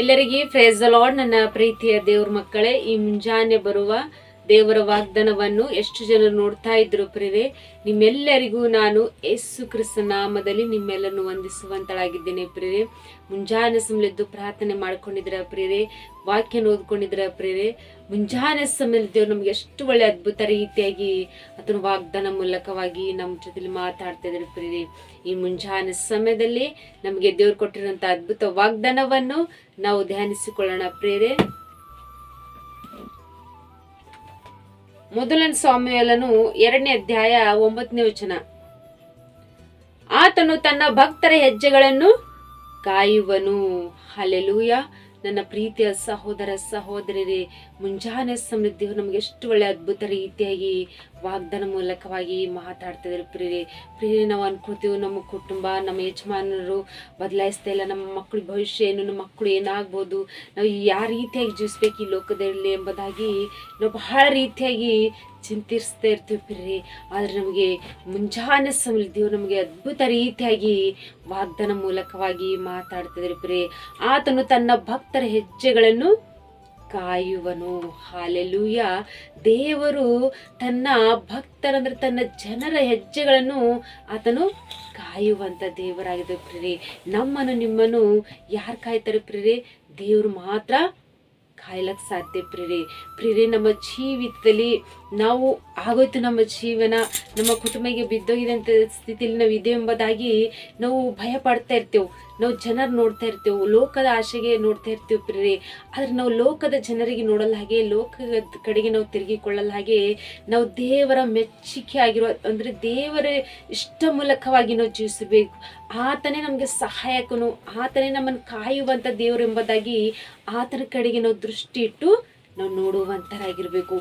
ಎಲ್ಲರಿಗೆ ಫ್ರೇಜ್ ಅಲಾಡ್ ನನ್ನ ಪ್ರೀತಿಯ ದೇವ್ರ ಮಕ್ಕಳೇ ಈ ಮುಂಜಾನೆ ಬರುವ ದೇವರ ವಾಗ್ದಾನವನ್ನು ಎಷ್ಟು ಜನರು ನೋಡ್ತಾ ಇದ್ರು ಪ್ರಿಯರೇ, ನಿಮ್ಮೆಲ್ಲರಿಗೂ ನಾನು ಯೇಸು ಕ್ರಿಸ್ತ ನಾಮದಲ್ಲಿ ನಿಮ್ಮೆಲ್ಲರನ್ನು ವಂದಿಸುವಂತಳಾಗಿದ್ದೇನೆ ಪ್ರಿಯರೇ. ಮುಂಜಾನೆ ಸಮಯದ್ದು ಪ್ರಾರ್ಥನೆ ಮಾಡ್ಕೊಂಡಿದ್ರ ಪ್ರಿಯರೇ ವಾಕ್ಯನ ಓದ್ಕೊಂಡಿದ್ರ ಪ್ರಿಯರೇ. ಮುಂಜಾನೆ ಸಮಯದಲ್ಲಿ ದೇವ್ರು ನಮ್ಗೆ ಎಷ್ಟು ಒಳ್ಳೆ ಅದ್ಭುತ ರೀತಿಯಾಗಿ ಅದನ್ನ ವಾಗ್ದಾನ ಮೂಲಕವಾಗಿ ನಮ್ಮ ಜೊತೆಲಿ ಮಾತಾಡ್ತಾ ಇದ್ರು ಪ್ರಿಯರೇ. ಈ ಮುಂಜಾನೆ ಸಮಯದಲ್ಲಿ ನಮಗೆ ದೇವ್ರು ಕೊಟ್ಟಿರುವಂತಹ ಅದ್ಭುತ ವಾಗ್ದಾನವನ್ನು ನಾವು ಧ್ಯಾನಿಸಿಕೊಳ್ಳೋಣ ಪ್ರಿಯರೇ. ಮೊದಲನೇ ಸ್ವಾಮಿಯಲ್ಲನು ಎರಡನೇ ಅಧ್ಯಾಯ ಒಂಬತ್ತನೇ ವಚನ. ಆತನು ತನ್ನ ಭಕ್ತರ ಹೆಜ್ಜೆಗಳನ್ನು ಕಾಯುವನು. ಹಲೆಲೂಯ ನನ್ನ ಪ್ರೀತಿಯ ಸಹೋದರ ಸಹೋದರರೇ, ಮುಂಜಾನೆ ಸಮೃದ್ಧಿಯು ನಮ್ಗೆ ನಮಗೆ ಎಷ್ಟು ಒಳ್ಳೆ ಅದ್ಭುತ ರೀತಿಯಾಗಿ ವಾಗ್ದಾನ ಮೂಲಕವಾಗಿ ಮಾತಾಡ್ತಿದ್ದಾರೆ ಪ್ರಿಯರೇ. ಪ್ರಿಯರೇ, ನಾವು ಅನ್ಕೋತೀವಿ ನಮ್ಮ ಕುಟುಂಬ, ನಮ್ಮ ಯಜಮಾನರು ಬದಲಾಯಿಸ್ತಾ ಇಲ್ಲ, ನಮ್ಮ ಮಕ್ಕಳ ಭವಿಷ್ಯ ಏನು, ನಮ್ಮ ಮಕ್ಕಳು ಏನಾಗ್ಬೋದು, ನಾವು ಯಾವ ರೀತಿಯಾಗಿ ಜೀವಿಸ್ಬೇಕು ಈ ಲೋಕದಲ್ಲಿ ಎಂಬುದಾಗಿ ನಾವು ಬಹಳ ರೀತಿಯಾಗಿ ಚಿಂತಿಸ್ತಾ ಇರ್ತೀವಿ ರೀ ಆದರೆ ನಮಗೆ ಮುಂಜಾನೆ ಸಮಯ ದೇವ್ರು ನಮಗೆ ಅದ್ಭುತ ರೀತಿಯಾಗಿ ವಾಗ್ದಾನ ಮೂಲಕವಾಗಿ ಮಾತಾಡ್ತಿದ್ರಿ ಪ್ರೇ ಆತನು ತನ್ನ ಭಕ್ತರ ಹೆಜ್ಜೆಗಳನ್ನು ಕಾಯುವನು. ಹಾಲೆಲೂಯ. ದೇವರು ತನ್ನ ಭಕ್ತರಂದ್ರೆ ತನ್ನ ಜನರ ಹೆಜ್ಜೆಗಳನ್ನು ಆತನು ಕಾಯುವಂತ ದೇವರಾಗಿದೆ ಪ್ರೀ ನಮ್ಮನ್ನು ನಿಮ್ಮನ್ನು ಯಾರು ಕಾಯ್ತಾರೆ ಪ್ರೀ ದೇವರು ಮಾತ್ರ ಕಾಯ್ಲಕ್ಕೆ ಸಾಧ್ಯ ಪ್ರೀ ಪ್ರೀ ನಮ್ಮ ಜೀವಿತದಲ್ಲಿ ನಾವು ಆಗೋಯ್ತು ನಮ್ಮ ಜೀವನ, ನಮ್ಮ ಕುಟುಂಬಕ್ಕೆ ಬಿದ್ದೋಗಿದೆ ಅಂತ ಸ್ಥಿತಿಯಲ್ಲಿ ನಾವು ಇದೆ ಎಂಬುದಾಗಿ ನಾವು ಭಯ ಪಡ್ತಾ ಇರ್ತೇವೆ. ನಾವು ಜನರು ನೋಡ್ತಾ ಇರ್ತೇವೆ, ಲೋಕದ ಆಶೆಗೆ ನೋಡ್ತಾ ಇರ್ತೀವಿ ಪ್ರೀ ಆದ್ರೆ ನಾವು ಲೋಕದ ಜನರಿಗೆ ನೋಡಲ್ಲ ಹಾಗೆ, ಲೋಕದ ಕಡೆಗೆ ನಾವು ತಿರುಗಿಕೊಳ್ಳಲ್ಲ ಹಾಗೆ ನಾವು ದೇವರ ಮೆಚ್ಚುಗೆ ಆಗಿರುವ ಅಂದರೆ ದೇವರ ಇಷ್ಟ ಮೂಲಕವಾಗಿ ನಾವು ಜೀವಿಸಬೇಕು. ಆತನೇ ನಮಗೆ ಸಹಾಯಕನು, ಆತನೇ ನಮ್ಮನ್ನು ಕಾಯುವಂತ ದೇವರು ಎಂಬುದಾಗಿ ಆತನ ಕಡೆಗೆ ನಾವು ದೃಷ್ಟಿ ಇಟ್ಟು ನಾವು ನೋಡುವಂತರಾಗಿರ್ಬೇಕು.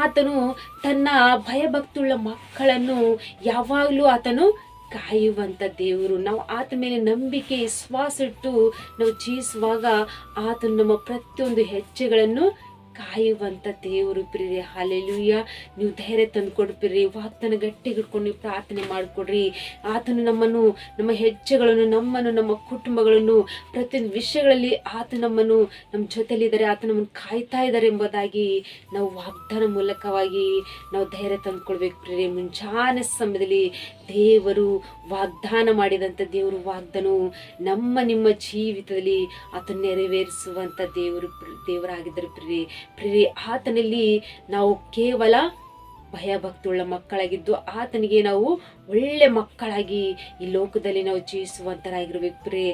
ಆತನು ತನ್ನ ಭಯಭಕ್ತುಳ್ಳ ಮಕ್ಕಳನ್ನು ಯಾವಾಗಲೂ ಆತನು ಕಾಯುವಂತ ದೇವರು. ನಾವು ಆತ ಮೇಲೆ ನಂಬಿಕೆ, ವಿಶ್ವಾಸ ಇಟ್ಟು ನಾವು ಜೀವಿಸುವಾಗ ಆತನು ನಮ್ಮ ಪ್ರತಿಯೊಂದು ಹೆಜ್ಜೆಗಳನ್ನು ಕಾಯುವಂತ ದೇವರು ಪ್ರೀರಿ ಹಾಲೆಲುಯ್ಯ ನೀವು ಧೈರ್ಯ ತಂದು ಪ್ರಿಯರೇ ವಾಗ್ದಾನ ಗಟ್ಟಿ ಹಿಡ್ಕೊಂಡು ನೀವು ಪ್ರಾರ್ಥನೆ ಮಾಡಿಕೊಡ್ರಿ. ಆತನು ನಮ್ಮನ್ನು, ನಮ್ಮ ಹೆಜ್ಜೆಗಳನ್ನು, ನಮ್ಮನ್ನು, ನಮ್ಮ ಕುಟುಂಬಗಳನ್ನು ಪ್ರತಿಯೊಂದು ವಿಷಯಗಳಲ್ಲಿ ಆತ ನಮ್ಮನ್ನು, ನಮ್ಮ ಜೊತೆಯಲ್ಲಿದ್ದಾರೆ ಆತ ನಮ್ಮನ್ನು ಕಾಯ್ತಾ ಇದ್ದಾರೆ ಎಂಬುದಾಗಿ ನಾವು ವಾಗ್ದಾನ ಮೂಲಕವಾಗಿ ನಾವು ಧೈರ್ಯ ತಂದುಕೊಳ್ಬೇಕು ಪ್ರೀರಿ ಮುಂಜಾನೆ ಸಮಯದಲ್ಲಿ ದೇವರು ವಾಗ್ದಾನ ಮಾಡಿದಂಥ ದೇವರು ವಾಗ್ದಾನವು ನಮ್ಮ, ನಿಮ್ಮ ಜೀವಿತದಲ್ಲಿ ಆತ ನೆರವೇರಿಸುವಂಥ ದೇವರು ದೇವರಾಗಿದ್ದರು ಪ್ರಿಯರೇ. ಪ್ರಿಯರೇ, ಆತನಲ್ಲಿ ನಾವು ಕೇವಲ ಭಯಭಕ್ತಿಯುಳ್ಳ ಮಕ್ಕಳಾಗಿದ್ದು, ಆತನಿಗೆ ನಾವು ಒಳ್ಳೆ ಮಕ್ಕಳಾಗಿ ಈ ಲೋಕದಲ್ಲಿ ನಾವು ಜೀವಿಸುವಂತರಾಗಿರ್ಬೇಕು ಪ್ರೇ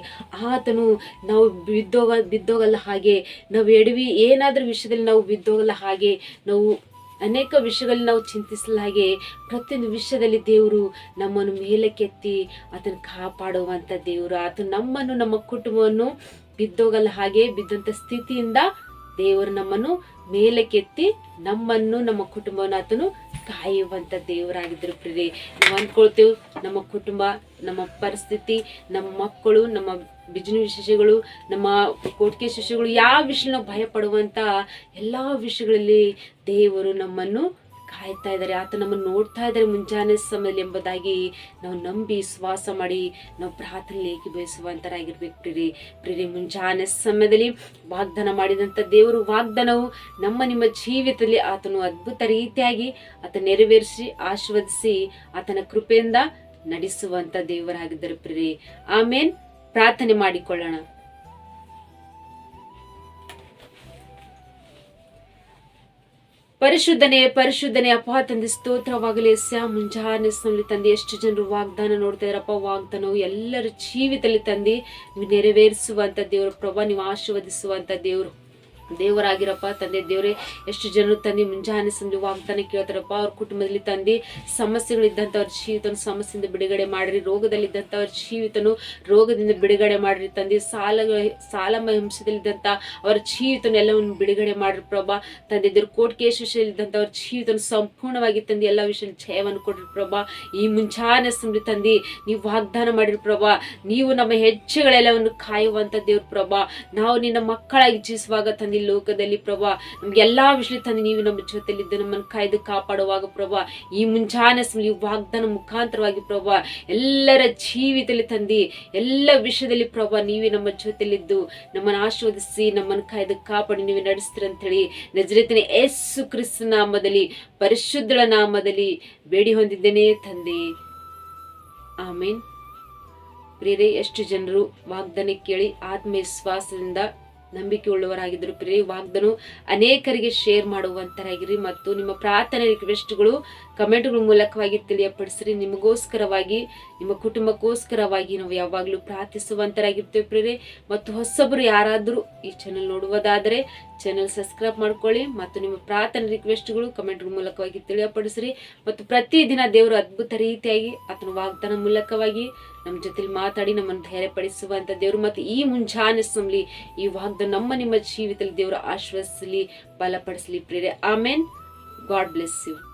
ಆತನು ನಾವು ಬಿದ್ದೋಗ, ಬಿದ್ದೋಗಲ್ಲ ಹಾಗೆ, ನಾವು ಎಡವಿ ಏನಾದರೂ ವಿಷಯದಲ್ಲಿ ನಾವು ಬಿದ್ದೋಗಲ್ಲ ಹಾಗೆ, ನಾವು ಅನೇಕ ವಿಷಯಗಳಲ್ಲಿ ನಾವು ಚಿಂತಿಸಲ್ಲ ಹಾಗೆ, ಪ್ರತಿಯೊಂದು ವಿಷಯದಲ್ಲಿ ದೇವರು ನಮ್ಮನ್ನು ಮೇಲಕ್ಕೆತ್ತಿ ಆತನ ಕಾಪಾಡುವಂಥ ದೇವರು. ಆತನು ನಮ್ಮನ್ನು, ನಮ್ಮ ಕುಟುಂಬವನ್ನು ಬಿದ್ದೋಗಲ್ಲ ಹಾಗೆ ಬಿದ್ದಂಥ ಸ್ಥಿತಿಯಿಂದ ದೇವರು ನಮ್ಮನ್ನು ಮೇಲಕ್ಕೆತ್ತಿ ನಮ್ಮನ್ನು, ನಮ್ಮ ಕುಟುಂಬವನ್ನು ಆತನು ಕಾಯುವಂತ ದೇವರಾಗಿದ್ದರು ಪ್ರೀತಿ ನಾವು ಅಂದ್ಕೊಳ್ತೇವೆ, ನಮ್ಮ ಕುಟುಂಬ, ನಮ್ಮ ಪರಿಸ್ಥಿತಿ, ನಮ್ಮ ಮಕ್ಕಳು, ನಮ್ಮ ಬಿಜಿನ ವಿಶೇಷಗಳು, ನಮ್ಮ ಕೋಟಿಕೆ ಶಿಷ್ಯಗಳು ಯಾವ ವಿಷಯ ನಾವು ಭಯ ಪಡುವಂಥ ಎಲ್ಲಾ ವಿಷಯಗಳಲ್ಲಿ ದೇವರು ನಮ್ಮನ್ನು ಕಾಯ್ತಾ ಇದ್ದಾರೆ. ಆತ ನಮ್ಮನ್ನು ನೋಡ್ತಾ ಇದ್ದಾರೆ ಮುಂಜಾನೆ ಸಮಯದಲ್ಲಿ ಎಂಬುದಾಗಿ ನಾವು ನಂಬಿ ಶ್ವಾಸ ಮಾಡಿ ನಾವು ಪ್ರಾರ್ಥನೆಗೆ ಬಯಸುವಂತರಾಗಿರ್ಬೇಕು ಪ್ರಿರಿ ಪ್ರಿರಿ ಮುಂಜಾನೆ ಸಮಯದಲ್ಲಿ ವಾಗ್ದಾನ ಮಾಡಿದಂಥ ದೇವರು ವಾಗ್ದಾನವು ನಮ್ಮ ನಿಮ್ಮ ಜೀವಿತದಲ್ಲಿ ಆತನು ಅದ್ಭುತ ರೀತಿಯಾಗಿ ಆತ ನೆರವೇರಿಸಿ, ಆಶೀರ್ವದಿಸಿ ಆತನ ಕೃಪೆಯಿಂದ ನಡೆಸುವಂತ ದೇವರಾಗಿದ್ದರು ಪ್ರಿರಿ ಆಮೇನ್. ಪ್ರಾರ್ಥನೆ ಮಾಡಿಕೊಳ್ಳೋಣ. ಪರಿಶುದ್ಧನೆ, ಪರಿಶುದ್ಧನೇ, ಅಪ್ಪ ತಂದೆ, ಸ್ತೋತ್ರವಾಗಲಿ. ಸ್ಯಾ ಮುಂಜಾನೆ ಸಮಲಿ ತಂದೆ, ಎಷ್ಟು ಜನರು ವಾಗ್ದಾನ ನೋಡ್ತಾ ಇದ್ದಾರಪ್ಪ ವಾಗ್ದಾನವು ಎಲ್ಲರ ಜೀವಿತದಲ್ಲಿ ತಂದು ನೆರವೇರಿಸುವಂಥ ದೇವರು, ಪ್ರಭಾ, ನೀವು ಆಶೀರ್ವದಿಸುವಂತ ದೇವರು. ದೇವರಾಗಿರಪ್ಪ, ತಂದೆ ದೇವರೇ, ಎಷ್ಟು ಜನರು ತಂದೆ ಮುಂಜಾನೆ ಸಂಜೆ ವಾಗ್ದಾನ ಕೇಳ್ತಾರಪ್ಪ, ಅವ್ರ ಕುಟುಂಬದಲ್ಲಿ ತಂದೆ ಸಮಸ್ಯೆಗಳಿದ್ದಂಥವ್ರ ಜೀವಿತನ ಸಮಸ್ಯೆಯಿಂದ ಬಿಡುಗಡೆ ಮಾಡಿರಿ, ರೋಗದಲ್ಲಿದ್ದಂಥವ್ರ ಜೀವಿತನು ರೋಗದಿಂದ ಬಿಡುಗಡೆ ಮಾಡಿರಿ ತಂದೆ, ಸಾಲ ಸಾಲ ಹಿಂಸದಲ್ಲಿದ್ದಂಥ ಅವರ ಜೀವಿತನ ಎಲ್ಲವನ್ನು ಬಿಡುಗಡೆ ಮಾಡಿರಿ ಪ್ರಭಾ, ತಂದೆ ದೇವ್ರ ಕೋಟ್ಕೇಶ್ ವಿಷಯದಲ್ಲಿದ್ದಂಥ ಅವ್ರ ಜೀವಿತನು ಸಂಪೂರ್ಣವಾಗಿ ತಂದೆ ಎಲ್ಲ ವಿಷಯ ಜಯವನ್ನು ಕೊಡ್ರಿ ಪ್ರಭಾ, ಈ ಮುಂಜಾನೆ ಸಂಜೆ ತಂದೆ ನೀವು ವಾಗ್ದಾನ ಮಾಡಿರಿ ಪ್ರಭಾ, ನೀವು ನಮ್ಮ ಹೆಜ್ಜೆಗಳೆಲ್ಲವನ್ನು ಕಾಯುವಂಥ ದೇವ್ರ ಪ್ರಭಾ, ನಾವು ನಿನ್ನ ಮಕ್ಕಳಾಗಿ ಜೀವಿಸುವಾಗ ತಂದೆ ತಂದಿ ಲೋಕದಲ್ಲಿ ಪ್ರಭಾ, ನಮ್ಗೆ ಎಲ್ಲಾ ವಿಷಯ ತಂದು ನೀವು ನಮ್ಮ ಜೊತೆಲಿದ್ದು ನಮ್ಮನ್ನು ಕಾಯ್ದು ಕಾಪಾಡುವಾಗ ಪ್ರಭಾ, ಈ ಮುಂಜಾನೆ ಸಮಯ ಈ ವಾಗ್ದಾನ ಮುಖಾಂತರವಾಗಿ ಪ್ರಭಾ, ಎಲ್ಲರ ಜೀವಿತದಲ್ಲಿ ತಂದಿ, ಎಲ್ಲ ವಿಷಯದಲ್ಲಿ ಪ್ರಭಾ ನೀವೇ ನಮ್ಮ ಜೊತೆಲಿದ್ದು, ನಮ್ಮನ್ನ ಆಶೀರ್ವದಿಸಿ, ನಮ್ಮನ್ನು ಕಾಯ್ದು ಕಾಪಾಡಿ ನೀವೇ ಅಂತೇಳಿ ನಜರೇತನ ಯೇಸು ಕ್ರಿಸ್ತ ನಾಮದಲ್ಲಿ, ಪರಿಶುದ್ಧಳ ನಾಮದಲ್ಲಿ ಬೇಡಿ ಹೊಂದಿದ್ದೇನೆ ತಂದೆ. ಆಮೇನ್. ಪ್ರಿಯರೇ, ಎಷ್ಟು ಜನರು ವಾಗ್ದಾನ ಕೇಳಿ ಆತ್ಮವಿಶ್ವಾಸದಿಂದ ನಂಬಿಕೆ ಉಳ್ಳವರಾಗಿದ್ದರು ಪ್ರಿಯ ವಾಗ್ದಾನ ಅನೇಕರಿಗೆ ಶೇರ್ ಮಾಡುವಂತರಾಗಿರಿ ಮತ್ತು ನಿಮ್ಮ ಪ್ರಾರ್ಥನೆ ರಿಕ್ವೆಸ್ಟ್ಗಳು ಕಮೆಂಟ್ಗಳ ಮೂಲಕವಾಗಿ ತಿಳಿಯಪಡಿಸ್ರಿ. ನಿಮಗೋಸ್ಕರವಾಗಿ, ನಿಮ್ಮ ಕುಟುಂಬಕ್ಕೋಸ್ಕರವಾಗಿ ನಾವು ಯಾವಾಗಲೂ ಪ್ರಾರ್ಥಿಸುವಂತರಾಗಿರ್ತೇವೆ ಪ್ರಿಯರೇ. ಮತ್ತು ಹೊಸಬರು ಯಾರಾದರೂ ಈ ಚಾನೆಲ್ ನೋಡುವುದಾದರೆ ಚಾನೆಲ್ ಸಬ್ಸ್ಕ್ರೈಬ್ ಮಾಡ್ಕೊಳ್ಳಿ ಮತ್ತು ನಿಮ್ಮ ಪ್ರಾರ್ಥನೆ ರಿಕ್ವೆಸ್ಟ್ಗಳು ಕಮೆಂಟ್ಗಳ ಮೂಲಕವಾಗಿ ತಿಳಿಯಪಡಿಸ್ರಿ. ಮತ್ತು ಪ್ರತಿದಿನ ದೇವರು ಅದ್ಭುತ ರೀತಿಯಾಗಿ ಆತನ ವಾಗ್ದಾನ ಮೂಲಕವಾಗಿ ನಮ್ಮ ಜೊತೆಲಿ ಮಾತಾಡಿ ನಮ್ಮನ್ನು ಧೈರ್ಯಪಡಿಸುವಂಥ ದೇವರು ಮತ್ತು ಈ ಮುಂಜಾನೆ ಸಮಲಿ ಈ ವಾಗ್ದ ನಮ್ಮ ನಿಮ್ಮ ಜೀವಿತದಲ್ಲಿ ದೇವರು ಆಶ್ವಾಸಲಿ ಬಲಪಡಿಸಲಿ ಪ್ರೇರೆ ಆಮೇನ್. God bless you.